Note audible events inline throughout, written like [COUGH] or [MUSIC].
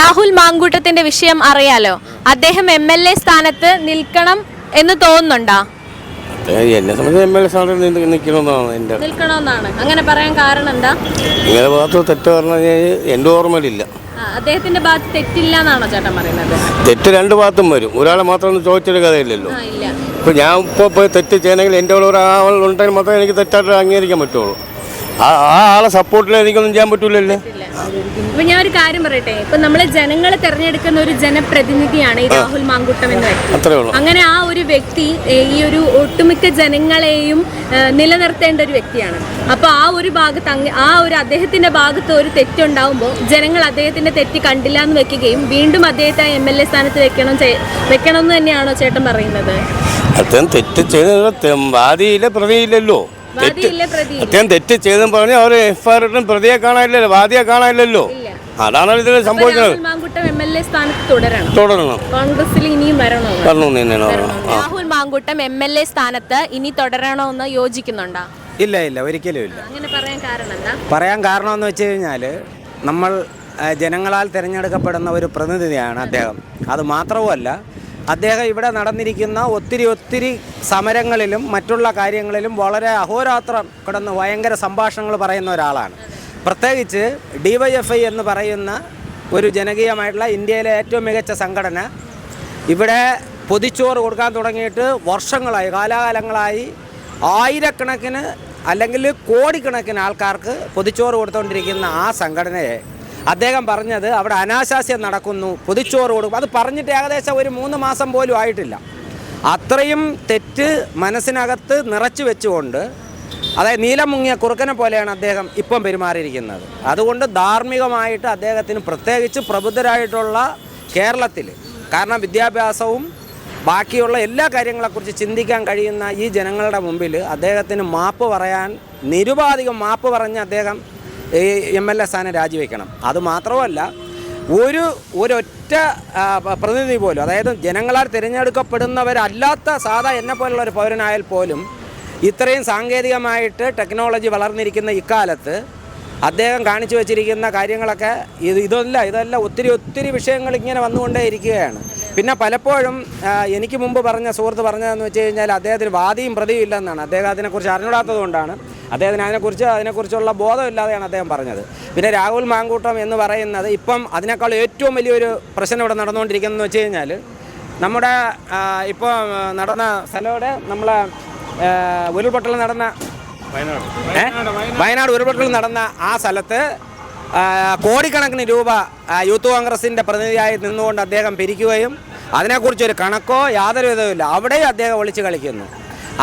രാഹുൽ മാങ്കൂട്ടത്തിന്റെ വിഷയം അറിയാലോ? അദ്ദേഹം എം എൽ എ സ്ഥാനത്ത് നിൽക്കണം എന്ന് തോന്നുന്നുണ്ടോ? എന്നെ സംബന്ധിച്ച് എം എൽ എ സ്ഥാനത്ത് നിൽക്കണമെന്നാണ് എന്റെ നിൽക്കണമെന്നാണ്. അങ്ങനെ പറയാൻ കാരണം എന്താ? ഇങ്ങനെ ഭാഗത്ത് തെറ്റ് പറഞ്ഞു കഴിഞ്ഞാൽ എന്റെ ഓർമ്മയിലില്ല. അദ്ദേഹത്തിന്റെ ഭാഗത്ത് തെറ്റില്ല എന്നാണോ ചേട്ടൻ പറയുന്നത്? തെറ്റ് രണ്ട് ഭാഗത്തും വരും. ഒരാളെ മാത്രം ചോദിച്ചൊരു കഥയില്ലല്ലോ. ഇപ്പം ഞാൻ ഇപ്പോൾ പോയി തെറ്റ് ചെയ്യണമെങ്കിൽ എന്റെ കൂടെ ഒരാൾ ഉണ്ടെങ്കിൽ മാത്രമേ എനിക്ക് തെറ്റായിട്ട് അംഗീകരിക്കാൻ പറ്റുള്ളൂ. ആ ആളെ സപ്പോർട്ടിൽ എനിക്കൊന്നും ചെയ്യാൻ പറ്റൂലല്ലേ? ഇപ്പൊ ഞാൻ ഒരു കാര്യം പറയട്ടെ? ഇപ്പൊ നമ്മളെ ജനങ്ങളെ തെരഞ്ഞെടുക്കുന്ന ഒരു ജനപ്രതിനിധിയാണ് ഈ രാഹുൽ മാങ്കുട്ടം എന്ന വ്യക്തി അങ്ങനെ ആ ഒരു വ്യക്തി ഈ ഒരു ഒട്ടുമിക്ക ജനങ്ങളെയും നിലനിർത്തേണ്ട ഒരു വ്യക്തിയാണ്. അപ്പൊ ആ ഒരു ഭാഗത്ത് ആ ഒരു അദ്ദേഹത്തിന്റെ ഭാഗത്ത് ഒരു തെറ്റുണ്ടാവുമ്പോൾ ജനങ്ങൾ അദ്ദേഹത്തിന്റെ തെറ്റ് കണ്ടില്ല എന്ന് വെക്കുകയും വീണ്ടും അദ്ദേഹത്തെ എം എൽ എ സ്ഥാനത്ത് വെക്കണം വെക്കണം എന്ന് തന്നെയാണോ ചേട്ടൻ പറയുന്നത്? അദ്ദേഹം തെറ്റ് ചെയ്തത് വാദിയില്ല പ്രതിയില്ലല്ലോ. തെറ്റ്. പ്രതി? അദ്ദേഹം തെറ്റ് ചെയ്തെന്ന് പറഞ്ഞ അവർ എഫ് ഇട്ടും പ്രതിയെ കാണാനില്ലല്ലോ വാദിയെ കാണാനില്ലല്ലോ. ഇല്ല. അതാണ് ഇതിൽ സംഭവിക്കുന്നത്. Rahul Mankoottam M L A സ്ഥാനത്ത് തുടരണം. തുടരണം. കോൺഗ്രസിൽ ഇനിയും വരണോ? Rahul Mankoottam M L A സ്ഥാനത്ത് ഇനി തുടരണമെന്ന് യോജിക്കുന്നുണ്ടോ? ഇല്ല ഇല്ല ഒരിക്കലും ഇല്ല. അങ്ങനെ പറയാൻ കാരണം എന്ന് പറയാൻ കാരണമെന്ന് വെച്ച് കഴിഞ്ഞാൽ നമ്മൾ ജനങ്ങളാൽ തിരഞ്ഞെടുക്കപ്പെടുന്ന ഒരു പ്രതിനിധിയാണ് അദ്ദേഹം. അത് മാത്രവുമല്ല അദ്ദേഹം ഇവിടെ നടന്നിരിക്കുന്ന ഒത്തിരി ഒത്തിരി സമരങ്ങളിലും മറ്റുള്ള കാര്യങ്ങളിലും വളരെ അഹോരാത്രം കിടന്ന് ഭയങ്കര സംഭാഷണങ്ങൾ പറയുന്ന ഒരാളാണ്. പ്രത്യേകിച്ച് ഡി വൈ എഫ് ഐ എന്ന് പറയുന്ന ഒരു ജനകീയമായിട്ടുള്ള ഇന്ത്യയിലെ ഏറ്റവും മികച്ച സംഘടന. ഇവിടെ പൊതിച്ചോറ് കൊടുക്കാൻ തുടങ്ങിയിട്ട് വർഷങ്ങളായി കാലാകാലങ്ങളായി ആയിരക്കണക്കിന് അല്ലെങ്കിൽ കോടിക്കണക്കിന് ആൾക്കാർക്ക് പൊതിച്ചോറ് കൊടുത്തുകൊണ്ടിരിക്കുന്ന ആ സംഘടനയെ അദ്ദേഹം പറഞ്ഞത് അവിടെ അനാശാസ്യം നടക്കുന്നു പൊതിച്ചോറ് കൊടുക്കും അത് പറഞ്ഞിട്ട് ഏകദേശം ഒരു മൂന്ന് മാസം പോലും ആയിട്ടില്ല. അത്രയും തെറ്റ് മനസ്സിനകത്ത് നിറച്ചു വെച്ചുകൊണ്ട് അതായത് നീലം മുങ്ങിയ കുറുക്കനെ പോലെയാണ് അദ്ദേഹം ഇപ്പം പെരുമാറിയിരിക്കുന്നത്. അതുകൊണ്ട് ധാർമ്മികമായിട്ട് അദ്ദേഹത്തിന് പ്രത്യേകിച്ച് പ്രബുദ്ധരായിട്ടുള്ള കേരളത്തിൽ കാരണം വിദ്യാഭ്യാസവും ബാക്കിയുള്ള എല്ലാ കാര്യങ്ങളെക്കുറിച്ച് ചിന്തിക്കാൻ കഴിയുന്ന ഈ ജനങ്ങളുടെ മുമ്പിൽ അദ്ദേഹത്തിന് മാപ്പ് പറയാൻ നിരുപാധികം മാപ്പ് പറഞ്ഞ് അദ്ദേഹം എം എൽ എ സ്ഥാനം രാജിവെക്കണം. അതുമാത്രമല്ല ഒരു ഒരൊറ്റ പ്രതിനിധി പോലും അതായത് ജനങ്ങളാൽ തിരഞ്ഞെടുക്കപ്പെടുന്നവരല്ലാത്ത സാധാ എന്നെ പോലുള്ള ഒരു പൗരനായാൽ പോലും ഇത്രയും സാങ്കേതികമായിട്ട് ടെക്നോളജി വളർന്നിരിക്കുന്ന ഇക്കാലത്ത് അദ്ദേഹം കാണിച്ചു വച്ചിരിക്കുന്ന കാര്യങ്ങളൊക്കെ ഇത് ഇതല്ല ഇതല്ല ഒത്തിരി ഒത്തിരി വിഷയങ്ങൾ ഇങ്ങനെ വന്നുകൊണ്ടേ ഇരിക്കുകയാണ് പിന്നെ പലപ്പോഴും എനിക്ക് മുമ്പ് പറഞ്ഞ സുഹൃത്ത് പറഞ്ഞതെന്ന് വെച്ച് കഴിഞ്ഞാൽ അദ്ദേഹത്തിന് വാദിയും പ്രതിയും ഇല്ലെന്നാണ്. അദ്ദേഹം അതിനെക്കുറിച്ച് അറിഞ്ഞൂടാത്തത് കൊണ്ടാണ് അദ്ദേഹത്തിന് അതിനെക്കുറിച്ച് അതിനെക്കുറിച്ചുള്ള ബോധമില്ലാതെയാണ് അദ്ദേഹം പറഞ്ഞത്. പിന്നെ രാഹുൽ മാങ്കൂട്ടം എന്ന് പറയുന്നത് ഇപ്പം അതിനേക്കാൾ ഏറ്റവും വലിയൊരു പ്രശ്നം ഇവിടെ നടന്നുകൊണ്ടിരിക്കുന്നതെന്ന് വെച്ച് കഴിഞ്ഞാൽ നമ്മുടെ ഇപ്പോൾ നടന്ന സ്ഥലവിടെ നമ്മളെ ഉരുൾപൊട്ടൽ നടന്ന? വയനാട് ഉരുൾപൊട്ടൽ നടന്ന ആ സ്ഥലത്ത് കോടിക്കണക്കിന് രൂപ യൂത്ത് കോൺഗ്രസിന്റെ പ്രതിനിധിയായി നിന്നുകൊണ്ട് അദ്ദേഹം പിരിക്കുകയും അതിനെക്കുറിച്ചൊരു കണക്കോ യാതൊരു വിധവുമില്ല. അവിടെയും അദ്ദേഹം ഒളിച്ച് കളിക്കുന്നു.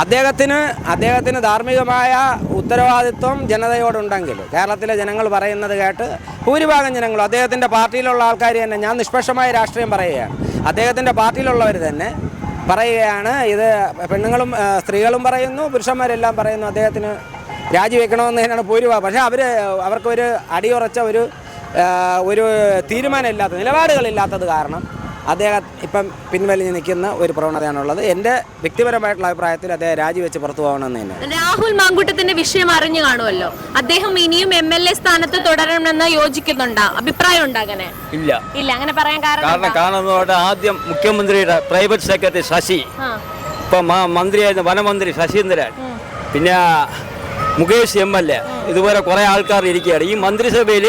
അദ്ദേഹത്തിന് അദ്ദേഹത്തിന് ധാർമ്മികമായ ഉത്തരവാദിത്വം ജനതയോടുണ്ടെങ്കിൽ കേരളത്തിലെ ജനങ്ങൾ പറയുന്നത് കേട്ട് ഭൂരിഭാഗം ജനങ്ങളും അദ്ദേഹത്തിന്റെ പാർട്ടിയിലുള്ള ആൾക്കാർ തന്നെ ഞാൻ നിഷ്പക്ഷമായ രാഷ്ട്രീയം പറയുകയാണ്. അദ്ദേഹത്തിന്റെ പാർട്ടിയിലുള്ളവർ തന്നെ പറയുകയാണ് ഇത് പെണ്ണുങ്ങളും സ്ത്രീകളും പറയുന്നു പുരുഷന്മാരെല്ലാം പറയുന്നു അദ്ദേഹത്തിന് രാജിവെക്കണമെന്ന് തന്നെയാണ് ഭൂരിഭാഗം. പക്ഷേ അവർ അവർക്കൊരു അടിയുറച്ച ഒരു ഒരു തീരുമാനമില്ലാത്ത നിലപാടുകളില്ലാത്തത് കാരണം അദ്ദേഹം ഇപ്പം പിൻവലിഞ്ഞ് നിൽക്കുന്ന ഒരു പ്രവണതയാണുള്ളത്. എന്റെ വ്യക്തിപരമായിട്ടുള്ള അഭിപ്രായത്തിൽ അദ്ദേഹം രാജിവെച്ച് പുറത്തു പോകണമെന്ന് തന്നെ. രാഹുൽ മാങ്കൂട്ടത്തിന്റെ വിഷയം അറിഞ്ഞു കാണുമല്ലോ? അദ്ദേഹം ഇനിയും എം എൽ എ സ്ഥാനത്ത് തുടരണമെന്ന് യോജിക്കുന്നുണ്ടോ? അഭിപ്രായം ഉണ്ടോ അങ്ങനെ? ഇല്ല. ഇല്ല. അങ്ങനെ പറയാൻ കാരണം കാരണം? ആദ്യം മുഖ്യമന്ത്രിയുടെ പ്രൈവറ്റ് സെക്രട്ടറി ശശി. ഇപ്പൊ മന്ത്രിയായിരുന്ന വനമന്ത്രി ശശീന്ദ്രൻ. പിന്നെ മുകേഷ് എം എൽ എ ഇതുപോലെ കുറേ ആൾക്കാർ ഇരിക്കുകയാണ്. ഈ മന്ത്രിസഭയിൽ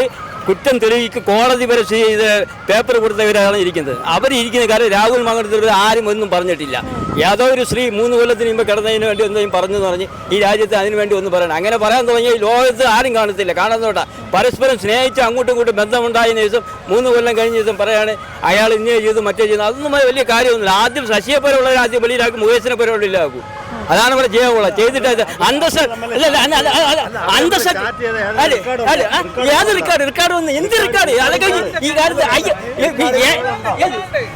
കുറ്റം തെളിയിക്ക് കോടതി വരെ ചെയ്ത് പേപ്പർ കൊടുത്തവരാണ് ഇരിക്കുന്നത്. അവരിയ്ക്കുന്ന കാര്യം രാഹുൽ മംഗളത്തിൽ ആരും ഒന്നും പറഞ്ഞിട്ടില്ല. യാതോ ഒരു സ്ത്രീ മൂന്ന് കൊല്ലത്തിന് മുമ്പ് കിടന്നതിന് വേണ്ടി ഒന്നും പറഞ്ഞു പറഞ്ഞ് ഈ രാജ്യത്ത് അതിന് വേണ്ടി ഒന്നും പറയണം. അങ്ങനെ പറയാൻ തുടങ്ങിയ ഈ ലോകത്ത് ആരും കാണത്തില്ല. കാണുന്നോട്ടാ പരസ്പരം സ്നേഹിച്ച് അങ്ങോട്ടും ഇങ്ങോട്ടും ബന്ധമുണ്ടായതിന് ശേഷം മൂന്ന് കൊല്ലം കഴിഞ്ഞ ദിവസം പറയാണ് അയാൾ ഇന്നേ ചെയ്തു മറ്റേ ചെയ്തു. അതൊന്നും വലിയ കാര്യമൊന്നുമില്ല. ആദ്യം ശശിയെ പോലെയുള്ളവർ ആദ്യം വെളിയിലാക്കും മുകേശിനെ പോലെയുള്ള ഇല്ലാക്കും അതാണ് ഇവിടെ ചെയ്യാവുള്ളത് ചെയ്തിട്ട് അത് അന്തസ് അല്ല, അല്ല, അല്ല, അല്ല, അല്ല, അന്തസ് അല്ല, അല്ല, ആ, ഏത് റിക്കാർഡ് റിക്കാർഡ് ഒന്ന് എന്ത് റിക്കാർഡ് അതൊക്കെ ഈ- ഈ കാര്യത്തിൽ അയ്യ, ഏ, ഏ, ഏ,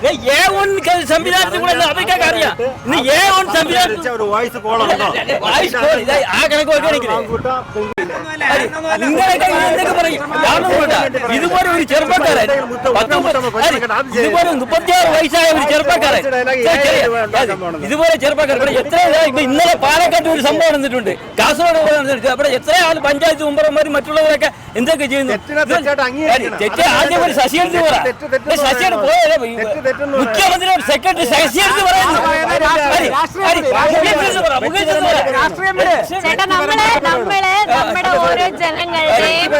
ഏ, എ വൺ സംവിധാനത്തിൽ കൂടെ അതൊക്കെ അറിയാം ഇന്ന് എ [LAUGHS] ഇതുപോലെ ഒരു ചെറുപ്പക്കാരൻ ഇതുപോലെ മുപ്പത്തിയാറ് വയസ്സായ ഒരു ചെറുപ്പക്കാരൻ. ഇതുപോലെ ചെറുപ്പക്കാരൻ ഇവിടെ എത്ര ഇന്നലെ പാലക്കാട്ട് ഒരു സംഭവം നടന്നിട്ടുണ്ട്. കാസർഗോഡ് അവിടെ എത്ര ആൾ പഞ്ചായത്ത് മെമ്പർമാരും മറ്റുള്ളവരൊക്കെ എന്തൊക്കെ ചെയ്യുന്നു? തെറ്റ് ആദ്യം ഒരു ശശിയെടുത്ത് പറ. ശശിയുടെ പോയാലേ മുഖ്യമന്ത്രിയുടെ സെക്രട്ടറി ശശിയെടുത്ത് പറയുന്നു. ചേട്ടാ നമ്മൾ നമ്മൾ നമ്മുടെ ഓരോ ജനങ്ങളുടെയും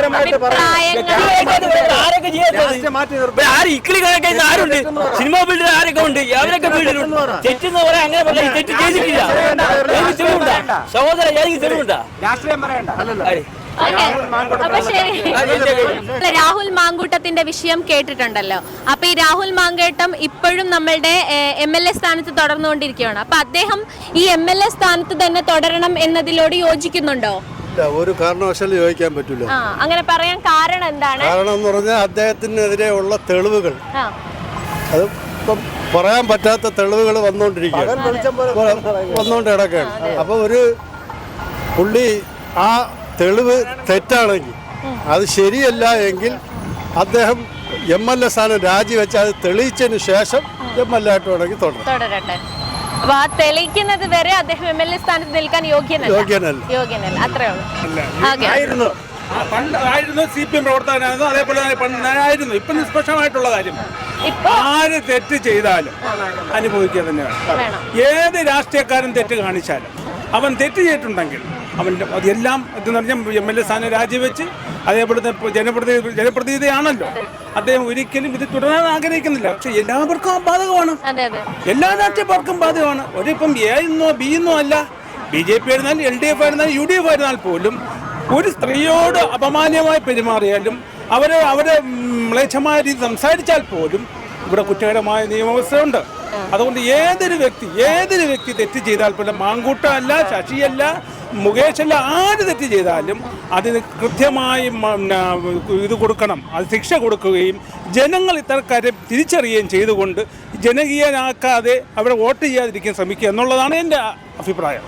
ഇക്കിളി കണക്കുന്ന ആരുണ്ട്? സിനിമ ബിൽഡർ ആരൊക്കെ ഉണ്ട്? അവരൊക്കെ ബിൽഡിലുണ്ട് തെറ്റെന്ന് പറയാൻ അങ്ങനെ പറയാം തെറ്റ് ചെയ്തിട്ടില്ല. എനിക്ക് തെളിവുണ്ടാ. സഹോദര എനിക്ക് തെളിവുണ്ടാ? രാഷ്ട്രീയം പറയണ്ട. അല്ല, രാഹുൽ മാങ്കൂട്ടത്തിന്റെ വിഷയം കേട്ടിട്ടുണ്ടല്ലോ. അപ്പൊ ഈ രാഹുൽ മാങ്കേട്ടം ഇപ്പോഴും നമ്മളുടെ എം എൽ എ സ്ഥാനത്ത് തുടർന്നുകൊണ്ടിരിക്കുകയാണ്. അപ്പൊ അദ്ദേഹം ഈ എം എൽ എ സ്ഥാനത്ത് തന്നെ തുടരണം എന്നതിലോട് യോജിക്കുന്നുണ്ടോ? ഇല്ല ഒരു കാരണവശാലും യോജിക്കാൻ പറ്റില്ല ആ അങ്ങനെ പറയാൻ കാരണം എന്താണ്? കാരണം എന്ന് പറഞ്ഞാൽ അദ്ദേഹത്തിനെതിരെ ഉള്ള തെളിവുകൾ. ആ. അത് ഇപ്പം പറയാൻ പറ്റാത്ത തെളിവുകൾ വന്നുകൊണ്ടിരിക്കുകയാണ് വന്നുകൊണ്ട് കിടക്കുകയാണ് അപ്പോൾ ഒരു പുള്ളി ആ തെളിവ് തെറ്റാണെങ്കിൽ അത് ശരിയല്ല എങ്കിൽ അദ്ദേഹം എം എൽ എ സ്ഥാനം രാജിവെച്ച് അത് തെളിയിച്ചതിന് ശേഷം എം എൽ എ ആയിട്ട് വേണമെങ്കിൽ തുടരും. തുടരട്ടെ. അപ്പൊ ആ തെളിയിക്കുന്നത് വരെ അദ്ദേഹം എം എൽ എ സ്ഥാനത്ത് നിൽക്കാൻ യോഗ്യനല്ല? യോഗ്യനല്ല. യോഗ്യനല്ല. അത്രേ ഉള്ളൂ. പണ്ട് ആയിരുന്നു സി പി എം പ്രവർത്തകനായിരുന്നു. അതേപോലെ തന്നെ പണ്ട് ആയിരുന്നു ഇപ്പൊ നിഷ്പക്ഷമായിട്ടുള്ള കാര്യം. ആര് തെറ്റ് ചെയ്താലും അനുഭവിക്കുക തന്നെ വേണം വേണം. ഏത് രാഷ്ട്രീയക്കാരൻ തെറ്റ് കാണിച്ചാലും അവൻ തെറ്റ് ചെയ്തിട്ടുണ്ടെങ്കിൽ അവന്റെ അതെല്ലാം എന്ന് പറഞ്ഞാൽ എം എൽ എ സ്ഥാനം രാജിവെച്ച് അതേപോലെ തന്നെ ഇപ്പൊ ജനപ്രതിനിധി ജനപ്രതിനിധിയാണല്ലോ. അദ്ദേഹം ഒരിക്കലും ഇത് തുടരാൻ ആഗ്രഹിക്കുന്നില്ല. പക്ഷെ എല്ലാവർക്കും ബാധകമാണ്. എല്ലാ രാഷ്ട്രീയക്കാർക്കും ബാധകമാണ്. ഒരിപ്പം എ എന്നോ ബി എന്നോ അല്ല. ബി ജെ പി ആയിരുന്നാലും എൽ ഡി എഫ് ആയിരുന്നാലും യു ഡി എഫ് ആയിരുന്നാൽ പോലും ഒരു സ്ത്രീയോട് അപമാന്യമായി പെരുമാറിയാലും അവരെ അവരെ മ്ലേച്ഛമായ രീതി സംസാരിച്ചാൽ പോലും ഇവിടെ കുറ്റകരമായ നിയമവ്യവസ്ഥയുണ്ട്. അതുകൊണ്ട് ഏതൊരു വ്യക്തി ഏതൊരു വ്യക്തി തെറ്റ് ചെയ്താൽ പോലും മാങ്കൂട്ടമല്ല ശശിയല്ല മുകേഷല്ല ആര് തെറ്റ് ചെയ്താലും അതിന് കൃത്യമായി ഇത് കൊടുക്കണം. അത് ശിക്ഷ കൊടുക്കുകയും ജനങ്ങൾ ഇത്തരക്കാരെ തിരിച്ചറിയുകയും ചെയ്തുകൊണ്ട് ജനകീയനാക്കാതെ അവിടെ വോട്ട് ചെയ്യാതിരിക്കാൻ ശ്രമിക്കുക എന്നുള്ളതാണ് എന്റെ അഭിപ്രായം.